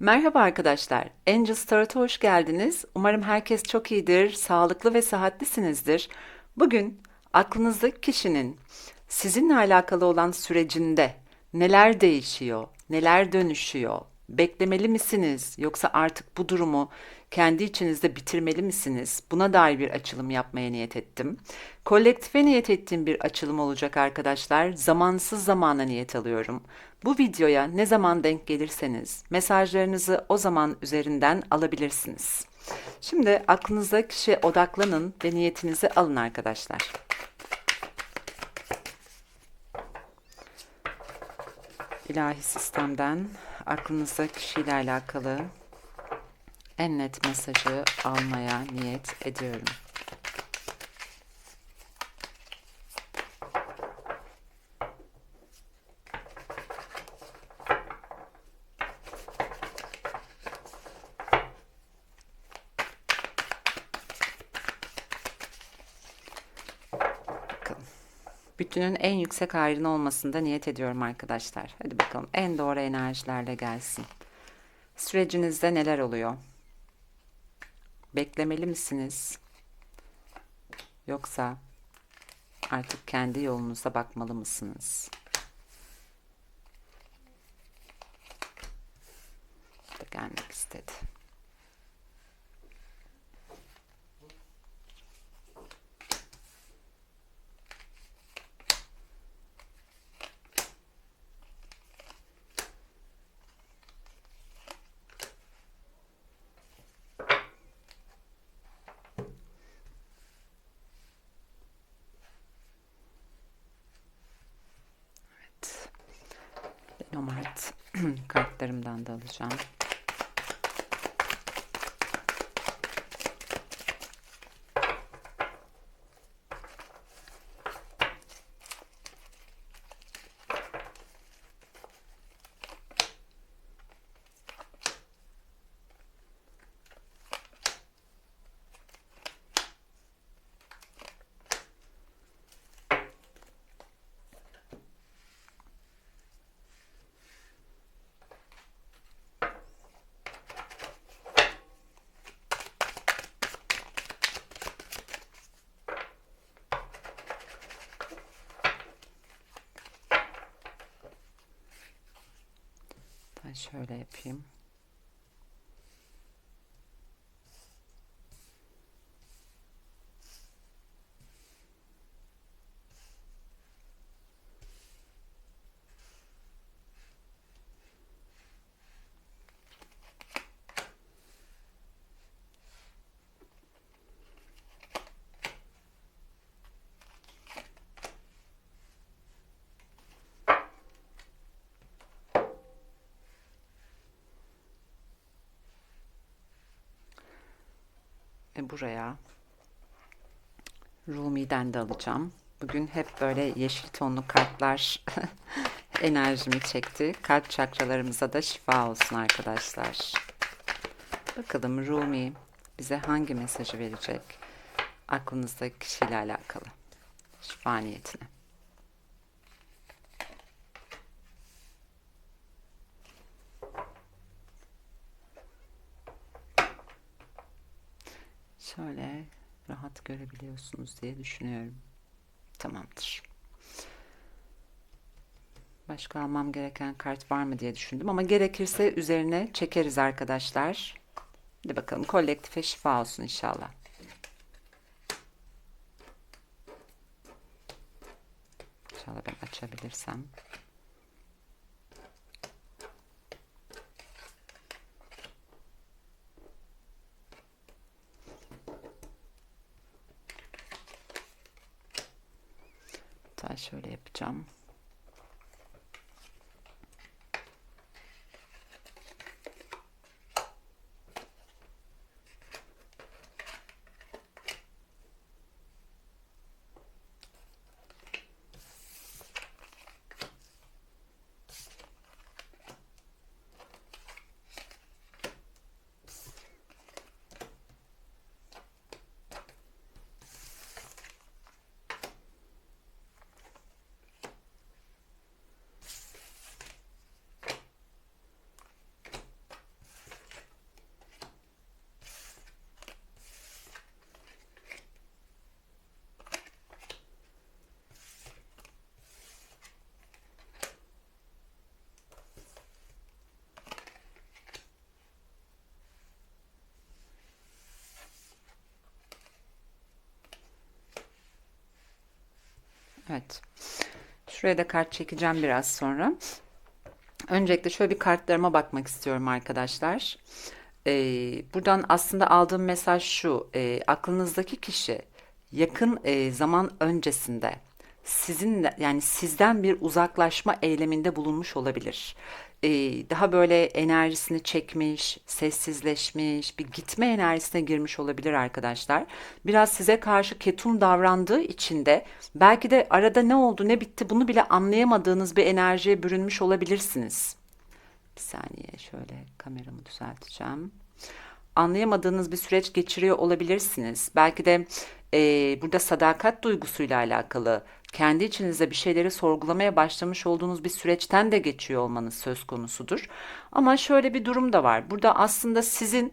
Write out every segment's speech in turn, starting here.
Merhaba arkadaşlar. Angel Start'a hoş geldiniz. Umarım herkes çok iyidir, sağlıklı ve sıhhatlisinizdir. Bugün aklınızdaki kişinin sizinle alakalı olan sürecinde neler değişiyor, neler dönüşüyor, beklemeli misiniz yoksa artık bu durumu kendi içinizde bitirmeli misiniz? Buna dair bir açılım yapmaya niyet ettim. Kolektife niyet ettiğim bir açılım olacak arkadaşlar. Zamansız zamana niyet alıyorum. Bu videoya ne zaman denk gelirseniz mesajlarınızı o zaman üzerinden alabilirsiniz. Şimdi aklınızdaki kişiye odaklanın ve niyetinizi alın arkadaşlar. İlahi sistemden aklınızdaki kişiyle alakalı en net mesajı almaya niyet ediyorum. Bütünün en yüksek ayrını olmasında niyet ediyorum arkadaşlar. Hadi bakalım en doğru enerjilerle gelsin. Sürecinizde neler oluyor? Beklemeli misiniz? Yoksa artık kendi yolunuza bakmalı mısınız? Da gelmek istedi. Evet. Lenomart kartlarımdan da alacağım. Şöyle yapayım. E, buraya Rumi'den de alacağım. Bugün hep böyle yeşil tonlu kartlar enerjimi çekti. Kalp çakralarımıza da şifa olsun arkadaşlar. Bakalım Rumi bize hangi mesajı verecek? Aklınızdaki kişiyle alakalı. Şifa niyetine. Şöyle rahat görebiliyorsunuz diye düşünüyorum. Tamamdır. Başka almam gereken kart var mı diye düşündüm ama gerekirse üzerine çekeriz arkadaşlar. Hadi bakalım kolektife şifa olsun inşallah. İnşallah ben açabilirsem. Şöyle yapacağım. Evet. Şuraya da kart çekeceğim biraz sonra. Öncelikle şöyle bir kartlarıma bakmak istiyorum arkadaşlar. Ee, buradan aslında aldığım mesaj şu. e, aklınızdaki kişi yakın e, zaman öncesinde sizinle yani sizden bir uzaklaşma eyleminde bulunmuş olabilir. Ee, daha böyle enerjisini çekmiş, sessizleşmiş, bir gitme enerjisine girmiş olabilir arkadaşlar. Biraz size karşı ketum davrandığı için de belki de arada ne oldu ne bitti bunu bile anlayamadığınız bir enerjiye bürünmüş olabilirsiniz. Bir saniye şöyle kameramı düzelteceğim. Anlayamadığınız bir süreç geçiriyor olabilirsiniz. Belki de e, burada sadakat duygusuyla alakalı kendi içinizde bir şeyleri sorgulamaya başlamış olduğunuz bir süreçten de geçiyor olmanız söz konusudur. Ama şöyle bir durum da var. Burada aslında sizin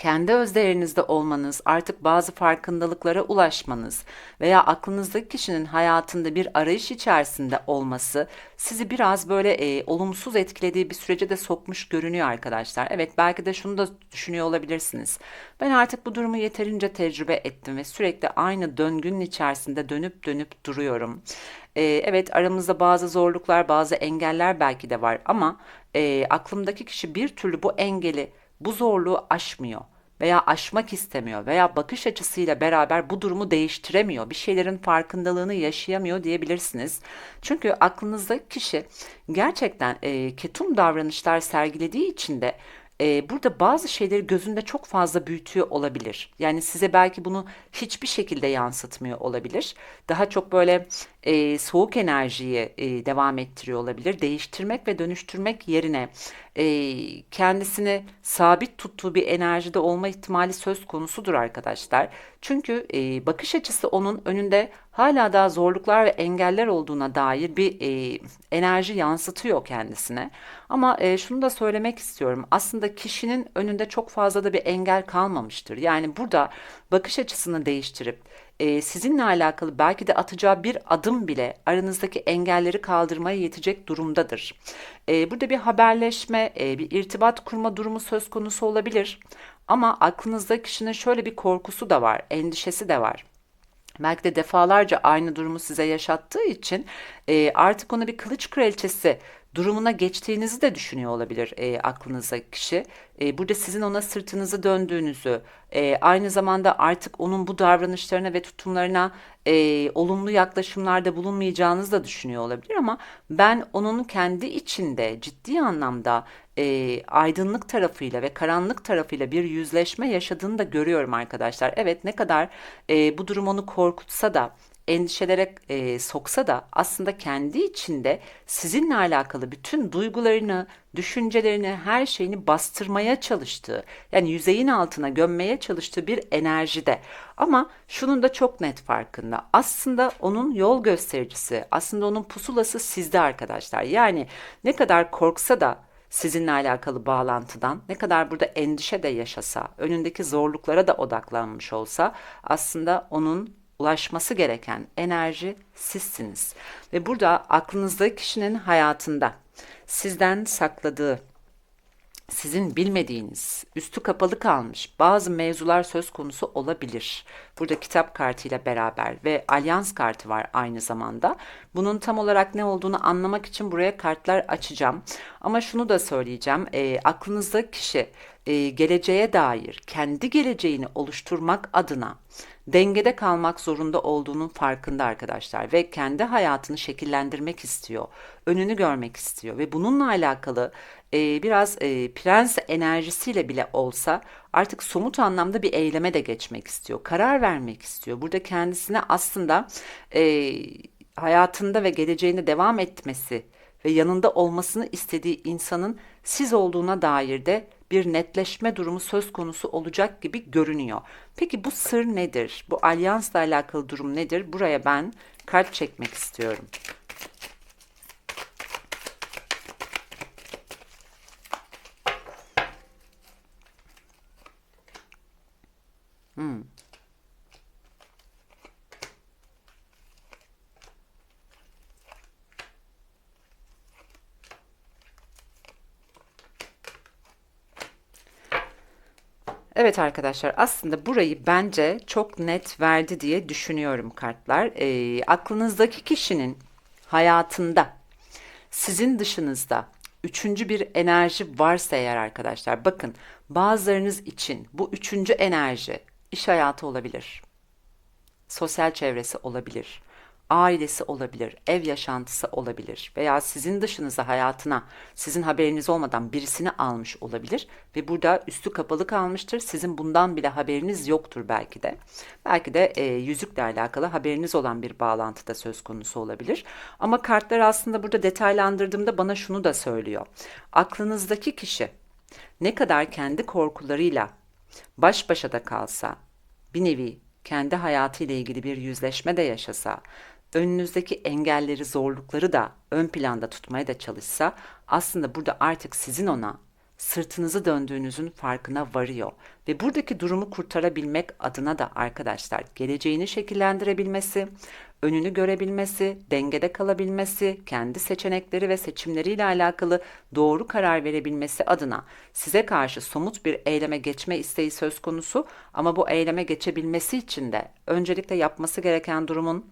kendi özdeğerinizde olmanız, artık bazı farkındalıklara ulaşmanız veya aklınızdaki kişinin hayatında bir arayış içerisinde olması sizi biraz böyle e, olumsuz etkilediği bir sürece de sokmuş görünüyor arkadaşlar. Evet belki de şunu da düşünüyor olabilirsiniz. Ben artık bu durumu yeterince tecrübe ettim ve sürekli aynı döngünün içerisinde dönüp dönüp duruyorum. E, evet aramızda bazı zorluklar, bazı engeller belki de var ama e, aklımdaki kişi bir türlü bu engeli bu zorluğu aşmıyor veya aşmak istemiyor veya bakış açısıyla beraber bu durumu değiştiremiyor. Bir şeylerin farkındalığını yaşayamıyor diyebilirsiniz. Çünkü aklınızdaki kişi gerçekten e, ketum davranışlar sergilediği için de e, burada bazı şeyleri gözünde çok fazla büyütüyor olabilir. Yani size belki bunu hiçbir şekilde yansıtmıyor olabilir. Daha çok böyle e, soğuk enerjiyi e, devam ettiriyor olabilir. Değiştirmek ve dönüştürmek yerine e, kendisini sabit tuttuğu bir enerjide olma ihtimali söz konusudur arkadaşlar. Çünkü e, bakış açısı onun önünde hala daha zorluklar ve engeller olduğuna dair bir e, enerji yansıtıyor kendisine. Ama e, şunu da söylemek istiyorum. Aslında kişinin önünde çok fazla da bir engel kalmamıştır. Yani burada bakış açısını değiştirip e, sizinle alakalı belki de atacağı bir adım bile aranızdaki engelleri kaldırmaya yetecek durumdadır. E, burada bir haberleşme, e, bir irtibat kurma durumu söz konusu olabilir. Ama aklınızda kişinin şöyle bir korkusu da var, endişesi de var. Belki de defalarca aynı durumu size yaşattığı için e, artık ona bir kılıç kraliçesi durumuna geçtiğinizi de düşünüyor olabilir e, aklınızdaki kişi. E, burada sizin ona sırtınızı döndüğünüzü, e, aynı zamanda artık onun bu davranışlarına ve tutumlarına e, olumlu yaklaşımlarda bulunmayacağınızı da düşünüyor olabilir ama ben onun kendi içinde ciddi anlamda e, aydınlık tarafıyla ve karanlık tarafıyla bir yüzleşme yaşadığını da görüyorum arkadaşlar. Evet ne kadar e, bu durum onu korkutsa da endişelere e, soksa da aslında kendi içinde sizinle alakalı bütün duygularını, düşüncelerini, her şeyini bastırmaya çalıştığı, yani yüzeyin altına gömmeye çalıştığı bir enerjide. Ama şunun da çok net farkında. Aslında onun yol göstericisi, aslında onun pusulası sizde arkadaşlar. Yani ne kadar korksa da sizinle alakalı bağlantıdan ne kadar burada endişe de yaşasa, önündeki zorluklara da odaklanmış olsa aslında onun ulaşması gereken enerji sizsiniz. Ve burada aklınızdaki kişinin hayatında sizden sakladığı, sizin bilmediğiniz, üstü kapalı kalmış bazı mevzular söz konusu olabilir. Burada kitap kartıyla beraber ve alyans kartı var aynı zamanda. Bunun tam olarak ne olduğunu anlamak için buraya kartlar açacağım. Ama şunu da söyleyeceğim. E, aklınızdaki kişi e, geleceğe dair kendi geleceğini oluşturmak adına dengede kalmak zorunda olduğunun farkında arkadaşlar ve kendi hayatını şekillendirmek istiyor. Önünü görmek istiyor ve bununla alakalı e, biraz e, prens enerjisiyle bile olsa artık somut anlamda bir eyleme de geçmek istiyor. Karar vermek istiyor. Burada kendisine aslında e, hayatında ve geleceğinde devam etmesi ve yanında olmasını istediği insanın siz olduğuna dair de bir netleşme durumu söz konusu olacak gibi görünüyor. Peki bu sır nedir? Bu alyansla alakalı durum nedir? Buraya ben kart çekmek istiyorum. Hmm. Evet arkadaşlar aslında burayı bence çok net verdi diye düşünüyorum kartlar. Ee, aklınızdaki kişinin hayatında sizin dışınızda üçüncü bir enerji varsa eğer arkadaşlar bakın bazılarınız için bu üçüncü enerji iş hayatı olabilir. Sosyal çevresi olabilir ailesi olabilir, ev yaşantısı olabilir veya sizin dışınıza hayatına sizin haberiniz olmadan birisini almış olabilir ve burada üstü kapalı kalmıştır. Sizin bundan bile haberiniz yoktur belki de. Belki de e, yüzükle alakalı haberiniz olan bir bağlantıda söz konusu olabilir. Ama kartlar aslında burada detaylandırdığımda bana şunu da söylüyor. Aklınızdaki kişi ne kadar kendi korkularıyla baş başa da kalsa bir nevi kendi hayatıyla ilgili bir yüzleşme de yaşasa önünüzdeki engelleri, zorlukları da ön planda tutmaya da çalışsa aslında burada artık sizin ona sırtınızı döndüğünüzün farkına varıyor. Ve buradaki durumu kurtarabilmek adına da arkadaşlar geleceğini şekillendirebilmesi, önünü görebilmesi, dengede kalabilmesi, kendi seçenekleri ve seçimleriyle alakalı doğru karar verebilmesi adına size karşı somut bir eyleme geçme isteği söz konusu. Ama bu eyleme geçebilmesi için de öncelikle yapması gereken durumun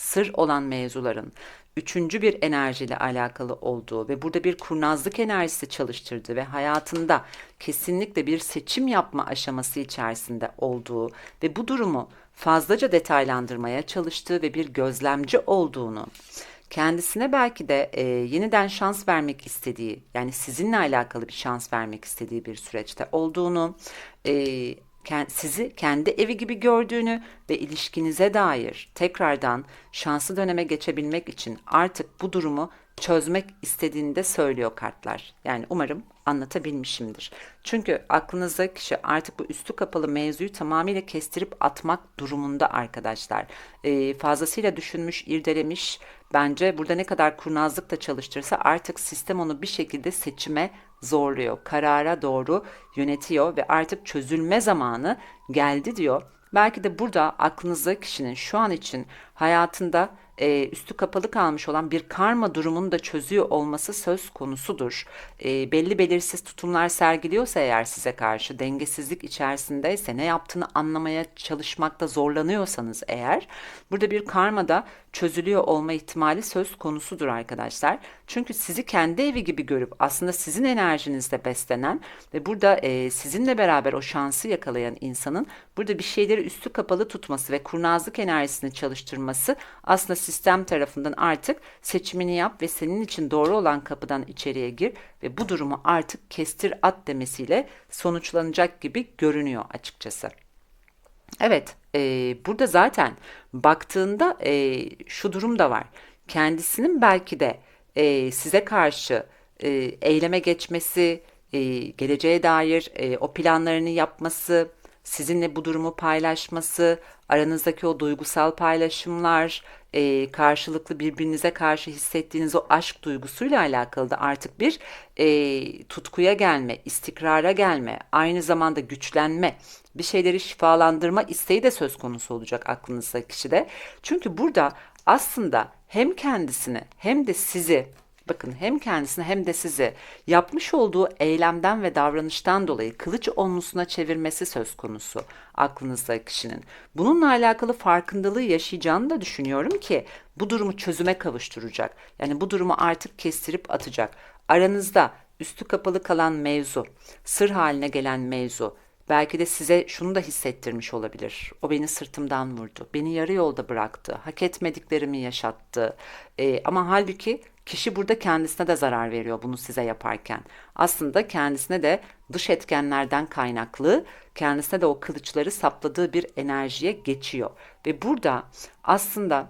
sır olan mevzuların üçüncü bir enerjiyle alakalı olduğu ve burada bir kurnazlık enerjisi çalıştırdığı ve hayatında kesinlikle bir seçim yapma aşaması içerisinde olduğu ve bu durumu fazlaca detaylandırmaya çalıştığı ve bir gözlemci olduğunu kendisine belki de e, yeniden şans vermek istediği yani sizinle alakalı bir şans vermek istediği bir süreçte olduğunu e, sizi kendi evi gibi gördüğünü ve ilişkinize dair tekrardan şanslı döneme geçebilmek için artık bu durumu çözmek istediğini de söylüyor kartlar. Yani umarım anlatabilmişimdir. Çünkü aklınızda kişi artık bu üstü kapalı mevzuyu tamamıyla kestirip atmak durumunda arkadaşlar. Ee, fazlasıyla düşünmüş, irdelemiş. Bence burada ne kadar kurnazlıkla çalıştırsa artık sistem onu bir şekilde seçime zorluyor. Karara doğru yönetiyor ve artık çözülme zamanı geldi diyor. Belki de burada aklınızda kişinin şu an için hayatında e, üstü kapalı kalmış olan bir karma durumunu da çözüyor olması söz konusudur. E, belli belirsiz tutumlar sergiliyorsa eğer size karşı dengesizlik içerisindeyse ne yaptığını anlamaya çalışmakta zorlanıyorsanız eğer burada bir karma da çözülüyor olma ihtimali söz konusudur arkadaşlar. Çünkü sizi kendi evi gibi görüp aslında sizin enerjinizde beslenen ve burada e, sizinle beraber o şansı yakalayan insanın burada bir şeyleri üstü kapalı tutması ve kurnazlık enerjisini çalıştırması aslında sistem tarafından artık seçimini yap ve senin için doğru olan kapıdan içeriye gir ve bu durumu artık kestir at demesiyle sonuçlanacak gibi görünüyor açıkçası. Evet, e, burada zaten baktığında e, şu durum da var. Kendisinin belki de e, size karşı e, eyleme geçmesi, e, geleceğe dair e, o planlarını yapması, sizinle bu durumu paylaşması, aranızdaki o duygusal paylaşımlar, e, karşılıklı birbirinize karşı hissettiğiniz o aşk duygusuyla alakalı da artık bir e, tutkuya gelme, istikrara gelme, aynı zamanda güçlenme, bir şeyleri şifalandırma isteği de söz konusu olacak aklınızda kişide. Çünkü burada aslında hem kendisini hem de sizi bakın hem kendisini hem de sizi yapmış olduğu eylemden ve davranıştan dolayı kılıç onlusuna çevirmesi söz konusu aklınızda kişinin. Bununla alakalı farkındalığı yaşayacağını da düşünüyorum ki bu durumu çözüme kavuşturacak. Yani bu durumu artık kestirip atacak. Aranızda üstü kapalı kalan mevzu, sır haline gelen mevzu, Belki de size şunu da hissettirmiş olabilir. O beni sırtımdan vurdu. Beni yarı yolda bıraktı. Hak etmediklerimi yaşattı. E, ama halbuki kişi burada kendisine de zarar veriyor bunu size yaparken. Aslında kendisine de dış etkenlerden kaynaklı, kendisine de o kılıçları sapladığı bir enerjiye geçiyor. Ve burada aslında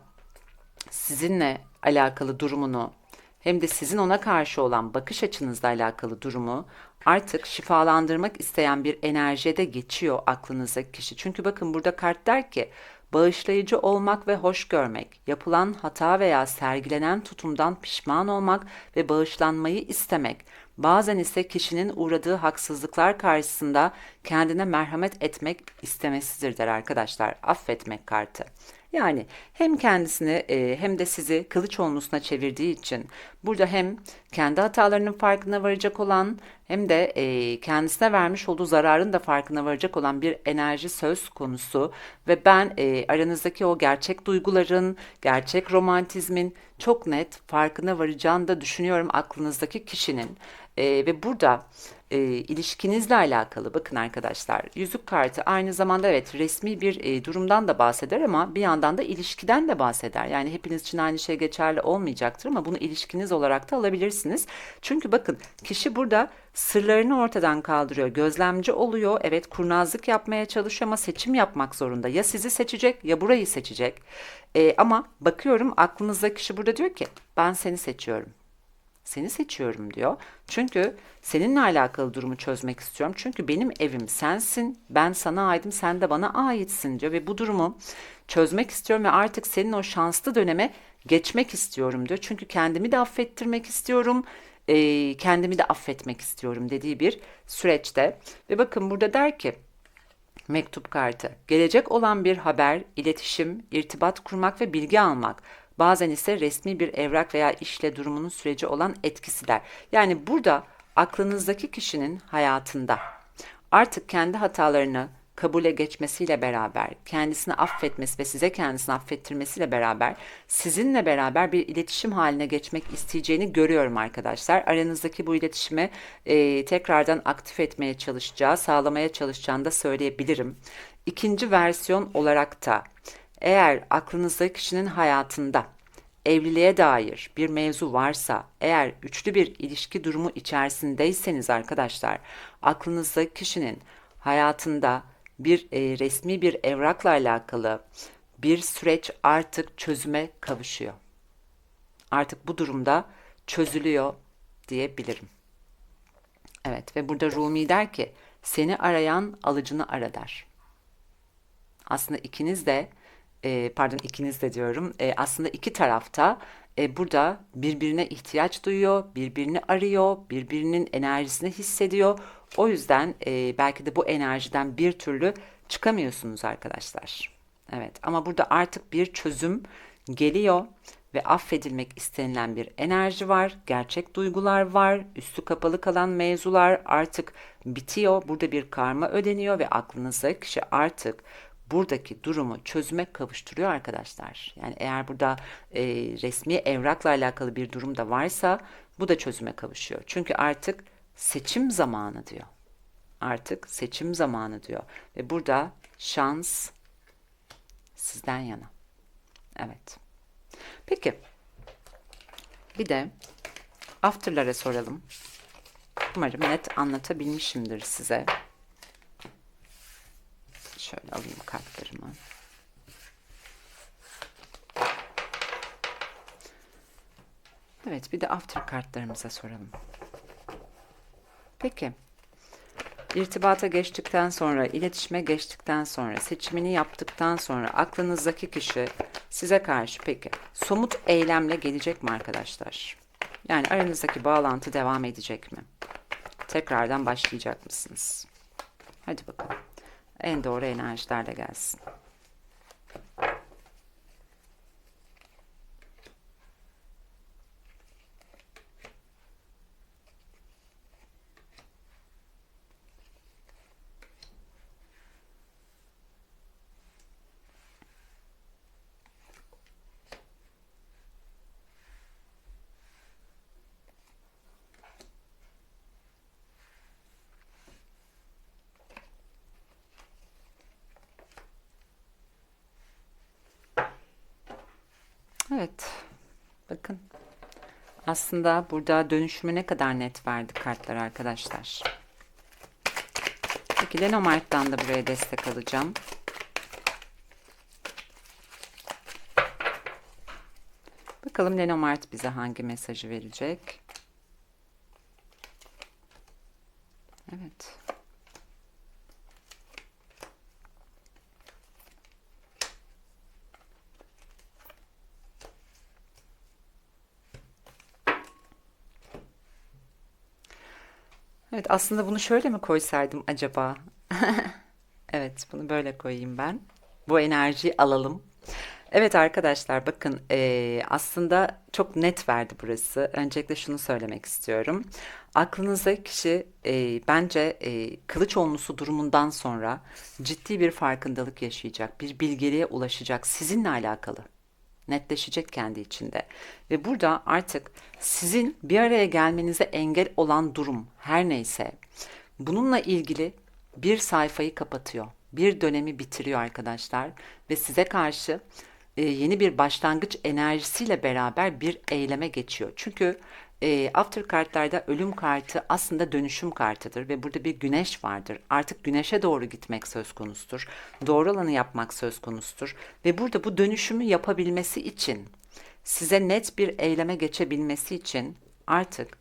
sizinle alakalı durumunu hem de sizin ona karşı olan bakış açınızla alakalı durumu artık şifalandırmak isteyen bir enerjiye de geçiyor aklınızdaki kişi. Çünkü bakın burada kart der ki bağışlayıcı olmak ve hoş görmek, yapılan hata veya sergilenen tutumdan pişman olmak ve bağışlanmayı istemek, bazen ise kişinin uğradığı haksızlıklar karşısında kendine merhamet etmek istemesidir der arkadaşlar. Affetmek kartı. Yani hem kendisini hem de sizi kılıç olmusuna çevirdiği için burada hem kendi hatalarının farkına varacak olan hem de e, kendisine vermiş olduğu zararın da farkına varacak olan bir enerji söz konusu ve ben e, aranızdaki o gerçek duyguların, gerçek romantizmin çok net farkına varacağını da düşünüyorum aklınızdaki kişinin. E, ve burada e, ilişkinizle alakalı bakın arkadaşlar yüzük kartı aynı zamanda evet resmi bir e, durumdan da bahseder ama bir yandan da ilişkiden de bahseder. Yani hepiniz için aynı şey geçerli olmayacaktır ama bunu ilişkiniz olarak da alabilirsiniz. Çünkü bakın kişi burada sırlarını ortadan kaldırıyor, gözlemci oluyor. Evet kurnazlık yapmaya çalışıyor ama seçim yapmak zorunda. Ya sizi seçecek ya burayı seçecek. E, ama bakıyorum aklınızdaki kişi burada diyor ki ben seni seçiyorum. Seni seçiyorum diyor. Çünkü seninle alakalı durumu çözmek istiyorum. Çünkü benim evim sensin. Ben sana aitim, sen de bana aitsin diyor ve bu durumu çözmek istiyorum ve artık senin o şanslı döneme geçmek istiyorum diyor. Çünkü kendimi de affettirmek istiyorum. e, kendimi de affetmek istiyorum dediği bir süreçte. Ve bakın burada der ki Mektup kartı. Gelecek olan bir haber, iletişim, irtibat kurmak ve bilgi almak. Bazen ise resmi bir evrak veya işle durumunun süreci olan etkisi der. Yani burada aklınızdaki kişinin hayatında artık kendi hatalarını kabule geçmesiyle beraber, kendisini affetmesi ve size kendisini affettirmesiyle beraber sizinle beraber bir iletişim haline geçmek isteyeceğini görüyorum arkadaşlar. Aranızdaki bu iletişimi e, tekrardan aktif etmeye çalışacağı, sağlamaya çalışacağını da söyleyebilirim. İkinci versiyon olarak da eğer aklınızdaki kişinin hayatında evliliğe dair bir mevzu varsa, eğer üçlü bir ilişki durumu içerisindeyseniz arkadaşlar, aklınızdaki kişinin hayatında bir e, resmi bir evrakla alakalı bir süreç artık çözüme kavuşuyor. Artık bu durumda çözülüyor diyebilirim. Evet ve burada Rumi der ki seni arayan alıcını ara der. Aslında ikiniz de e, pardon ikiniz de diyorum e, aslında iki tarafta e, burada birbirine ihtiyaç duyuyor, birbirini arıyor, birbirinin enerjisini hissediyor. O yüzden e, belki de bu enerjiden bir türlü çıkamıyorsunuz arkadaşlar. Evet ama burada artık bir çözüm geliyor ve affedilmek istenilen bir enerji var, gerçek duygular var, üstü kapalı kalan mevzular artık bitiyor. Burada bir karma ödeniyor ve aklınızdaki kişi artık buradaki durumu çözüme kavuşturuyor arkadaşlar. Yani eğer burada e, resmi evrakla alakalı bir durum da varsa bu da çözüme kavuşuyor. Çünkü artık seçim zamanı diyor. Artık seçim zamanı diyor. Ve burada şans sizden yana. Evet. Peki. Bir de after'lara soralım. Umarım net anlatabilmişimdir size. Şöyle alayım kartlarımı. Evet, bir de after kartlarımıza soralım. Peki. İrtibata geçtikten sonra, iletişime geçtikten sonra, seçimini yaptıktan sonra aklınızdaki kişi size karşı peki somut eylemle gelecek mi arkadaşlar? Yani aranızdaki bağlantı devam edecek mi? Tekrardan başlayacak mısınız? Hadi bakalım. En doğru enerjilerle gelsin. Evet. Bakın. Aslında burada dönüşümü ne kadar net verdi kartlar arkadaşlar. Peki Lenormand'dan da buraya destek alacağım. Bakalım Lenormand bize hangi mesajı verecek? Evet. Evet aslında bunu şöyle mi koysaydım acaba? Evet bunu böyle koyayım ben. Bu enerjiyi alalım. Evet arkadaşlar bakın eee, aslında çok net verdi burası. Öncelikle şunu söylemek istiyorum. Aklınızdaki kişi eee, bence eee, kılıç onlusu durumundan sonra ciddi bir farkındalık yaşayacak, bir bilgeliğe ulaşacak sizinle alakalı. Netleşecek kendi içinde. Ve burada artık sizin bir araya gelmenize engel olan durum her neyse bununla ilgili bir sayfayı kapatıyor. Bir dönemi bitiriyor arkadaşlar ve size karşı e, yeni bir başlangıç enerjisiyle beraber bir eyleme geçiyor. Çünkü e, after kartlarda ölüm kartı aslında dönüşüm kartıdır ve burada bir güneş vardır. Artık güneşe doğru gitmek söz konusudur. Doğru olanı yapmak söz konusudur ve burada bu dönüşümü yapabilmesi için size net bir eyleme geçebilmesi için artık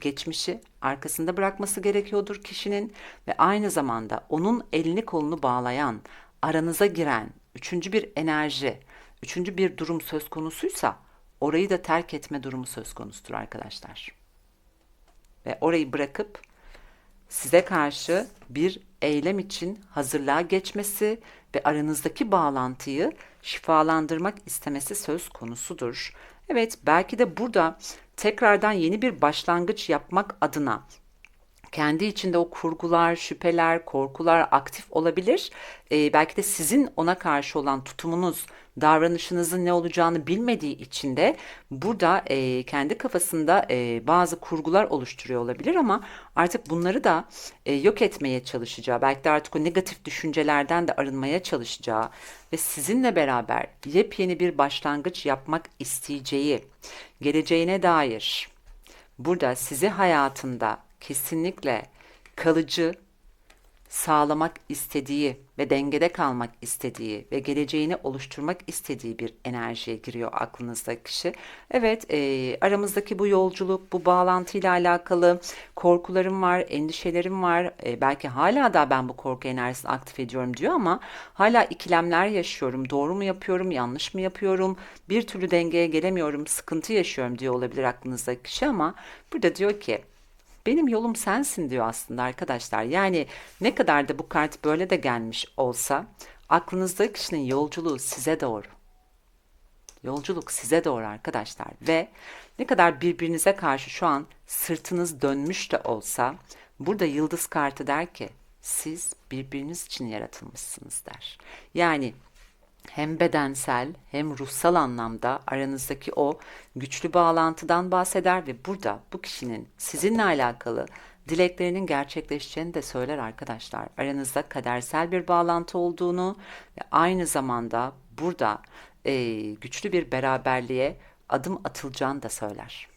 geçmişi arkasında bırakması gerekiyordur kişinin ve aynı zamanda onun elini kolunu bağlayan, aranıza giren üçüncü bir enerji, üçüncü bir durum söz konusuysa orayı da terk etme durumu söz konusudur arkadaşlar. Ve orayı bırakıp size karşı bir eylem için hazırlığa geçmesi ve aranızdaki bağlantıyı şifalandırmak istemesi söz konusudur. Evet, belki de burada tekrardan yeni bir başlangıç yapmak adına kendi içinde o kurgular, şüpheler, korkular aktif olabilir. Ee, belki de sizin ona karşı olan tutumunuz, davranışınızın ne olacağını bilmediği için de burada e, kendi kafasında e, bazı kurgular oluşturuyor olabilir ama artık bunları da e, yok etmeye çalışacağı, belki de artık o negatif düşüncelerden de arınmaya çalışacağı ve sizinle beraber yepyeni bir başlangıç yapmak isteyeceği, geleceğine dair burada sizi hayatında kesinlikle kalıcı sağlamak istediği ve dengede kalmak istediği ve geleceğini oluşturmak istediği bir enerjiye giriyor aklınızdaki kişi. Evet, e, aramızdaki bu yolculuk, bu bağlantıyla alakalı korkularım var, endişelerim var. E, belki hala da ben bu korku enerjisini aktif ediyorum diyor ama hala ikilemler yaşıyorum. Doğru mu yapıyorum, yanlış mı yapıyorum? Bir türlü dengeye gelemiyorum, sıkıntı yaşıyorum diyor olabilir aklınızdaki kişi ama burada diyor ki benim yolum sensin diyor aslında arkadaşlar. Yani ne kadar da bu kart böyle de gelmiş olsa aklınızdaki kişinin yolculuğu size doğru. Yolculuk size doğru arkadaşlar ve ne kadar birbirinize karşı şu an sırtınız dönmüş de olsa burada yıldız kartı der ki siz birbiriniz için yaratılmışsınız der. Yani hem bedensel hem ruhsal anlamda aranızdaki o güçlü bağlantıdan bahseder ve burada bu kişinin sizinle alakalı dileklerinin gerçekleşeceğini de söyler arkadaşlar. Aranızda kadersel bir bağlantı olduğunu ve aynı zamanda burada e, güçlü bir beraberliğe adım atılacağını da söyler.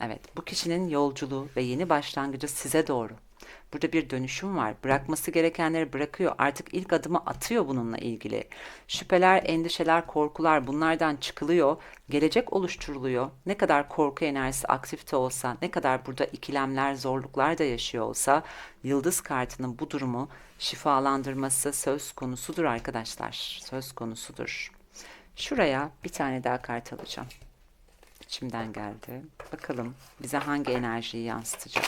Evet, bu kişinin yolculuğu ve yeni başlangıcı size doğru. Burada bir dönüşüm var. Bırakması gerekenleri bırakıyor. Artık ilk adımı atıyor bununla ilgili. Şüpheler, endişeler, korkular bunlardan çıkılıyor. Gelecek oluşturuluyor. Ne kadar korku enerjisi aktifte olsa, ne kadar burada ikilemler, zorluklar da yaşıyor olsa yıldız kartının bu durumu şifalandırması söz konusudur arkadaşlar. Söz konusudur. Şuraya bir tane daha kart alacağım. İçimden geldi. Bakalım bize hangi enerjiyi yansıtacak.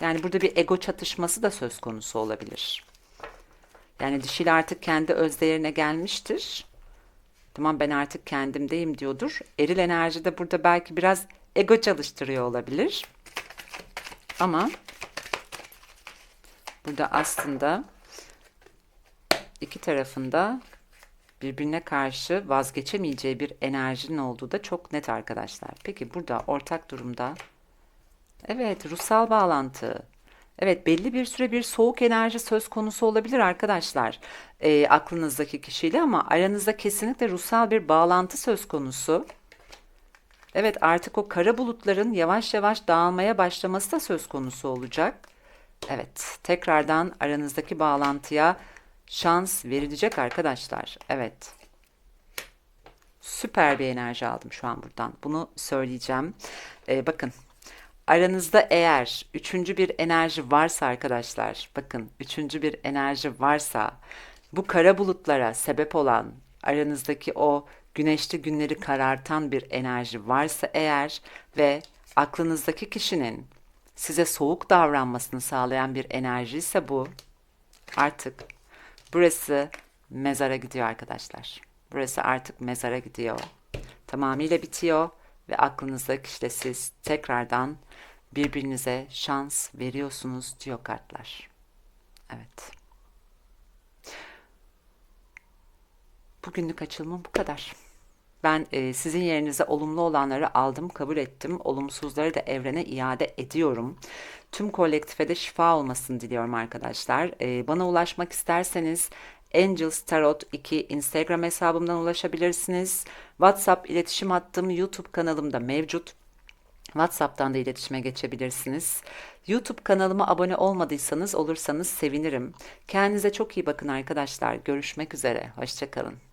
Yani burada bir ego çatışması da söz konusu olabilir. Yani dişil artık kendi özdeğerine gelmiştir. Tamam ben artık kendimdeyim diyordur. Eril enerji de burada belki biraz ego çalıştırıyor olabilir. Ama burada aslında iki tarafında birbirine karşı vazgeçemeyeceği bir enerjinin olduğu da çok net arkadaşlar. Peki burada ortak durumda Evet, ruhsal bağlantı. Evet, belli bir süre bir soğuk enerji söz konusu olabilir arkadaşlar. E, aklınızdaki kişiyle ama aranızda kesinlikle ruhsal bir bağlantı söz konusu. Evet, artık o kara bulutların yavaş yavaş dağılmaya başlaması da söz konusu olacak. Evet, tekrardan aranızdaki bağlantıya şans verilecek arkadaşlar. Evet. Süper bir enerji aldım şu an buradan. Bunu söyleyeceğim. Ee, bakın Aranızda eğer üçüncü bir enerji varsa arkadaşlar, bakın üçüncü bir enerji varsa bu kara bulutlara sebep olan aranızdaki o güneşli günleri karartan bir enerji varsa eğer ve aklınızdaki kişinin size soğuk davranmasını sağlayan bir enerji ise bu artık burası mezara gidiyor arkadaşlar. Burası artık mezara gidiyor. Tamamıyla bitiyor ve aklınızdaki kişiyle siz tekrardan birbirinize şans veriyorsunuz diyor kartlar. Evet. Bugünlük açılımım bu kadar. Ben e, sizin yerinize olumlu olanları aldım, kabul ettim. Olumsuzları da evrene iade ediyorum. Tüm kolektife de şifa olmasını diliyorum arkadaşlar. E, bana ulaşmak isterseniz Angels Tarot 2 Instagram hesabımdan ulaşabilirsiniz. WhatsApp iletişim hattım YouTube kanalımda mevcut. WhatsApp'tan da iletişime geçebilirsiniz. YouTube kanalıma abone olmadıysanız olursanız sevinirim. Kendinize çok iyi bakın arkadaşlar. Görüşmek üzere. Hoşçakalın.